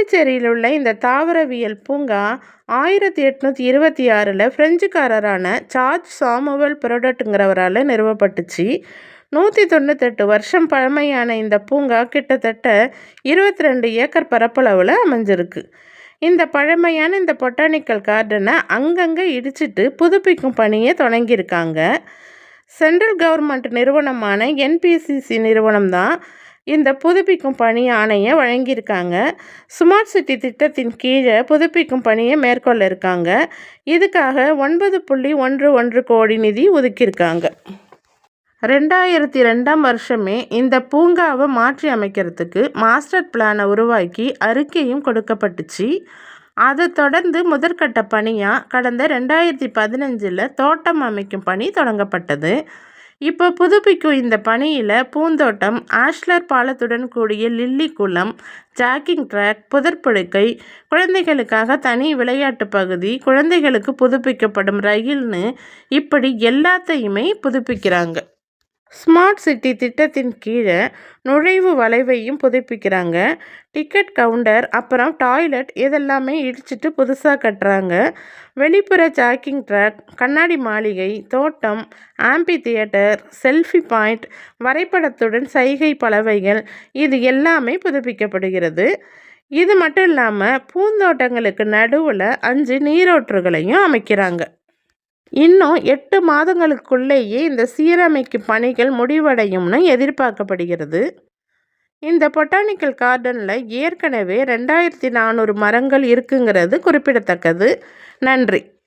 பாண்டிச்சேரியில் உள்ள இந்த தாவரவியல் பூங்கா ஆயிரத்தி எட்நூற்றி இருபத்தி ஆறில் ஃப்ரெஞ்சுக்காரரான சார்ஜ் சாமுவல் புரோடட்டுங்கிறவரால் நிறுவப்பட்டுச்சு. நூற்றி தொண்ணூத்தெட்டு வருஷம் பழமையான இந்த பூங்கா கிட்டத்தட்ட இருபத்தி ரெண்டு ஏக்கர் பரப்பளவில் அமைஞ்சிருக்கு. இந்த பழமையான இந்த பொட்டானிக்கல் கார்டனை அங்கங்கே இடிச்சிட்டு புதுப்பிக்கும் பணியை தொடங்கியிருக்காங்க. சென்ட்ரல் கவர்மெண்ட் நிறுவனமான என்பிசிசி நிறுவனம் தான் இந்த புதுப்பிக்கும் பணி ஆணையை வழங்கியிருக்காங்க. ஸ்மார்ட் சிட்டி திட்டத்தின் கீழே புதுப்பிக்கும் பணியை மேற்கொள்ள இருக்காங்க. இதுக்காக ஒன்பது புள்ளி ஒன்று ஒன்று கோடி நிதி ஒதுக்கியிருக்காங்க. ரெண்டாயிரத்தி ரெண்டாம் வருஷமே இந்த பூங்காவை மாற்றி அமைக்கிறதுக்கு மாஸ்டர் பிளானை உருவாக்கி அறிக்கையும் கொடுக்கப்பட்டுச்சு. அதை தொடர்ந்து முதற்கட்ட பணியாக கடந்த ரெண்டாயிரத்தி பதினஞ்சில் தோட்டம் அமைக்கும் பணி தொடங்கப்பட்டது. இப்போ புதுப்பிக்கும் இந்த பணியில் பூந்தோட்டம் ஆஷ்லர் பாலத்துடன் கூடிய லில்லி குளம் ஜாக்கிங் ட்ராக் புதற்படுக்கை குழந்தைகளுக்காக தனி விளையாட்டு பகுதி குழந்தைகளுக்கு புதுப்பிக்கப்படும் ரயில்னு இப்படி எல்லாத்தையுமே புதுப்பிக்கிறாங்க. ஸ்மார்ட் சிட்டி திட்டத்தின் கீழே நுழைவு வளைவையும் புதுப்பிக்கிறாங்க. டிக்கெட் கவுண்டர் அப்புறம் டாய்லெட் இதெல்லாமே இடிச்சிட்டு புதுசாக கட்டுறாங்க. வெளிப்புற ஜாக்கிங் ட்ராக் கண்ணாடி மாளிகை தோட்டம் ஆம்பி தியேட்டர் செல்ஃபி பாயிண்ட் வரைபடத்துடன் சைகை பலவைகள் இது எல்லாமே புதுப்பிக்கப்படுகிறது. இது மட்டும் இல்லாமல் பூந்தோட்டங்களுக்கு நடுவில் அஞ்சு நீரோற்றுகளையும் அமைக்கிறாங்க. இன்னும் எட்டு மாதங்களுக்குள்ளேயே இந்த சீரமைக்கும் பணிகள் முடிவடையும்னு எதிர்பார்க்கப்படுகிறது. இந்த பொட்டானிக்கல் கார்டனில் ஏற்கனவே ரெண்டாயிரத்தி நானூறு மரங்கள் இருக்குங்கிறது குறிப்பிடத்தக்கது. நன்றி.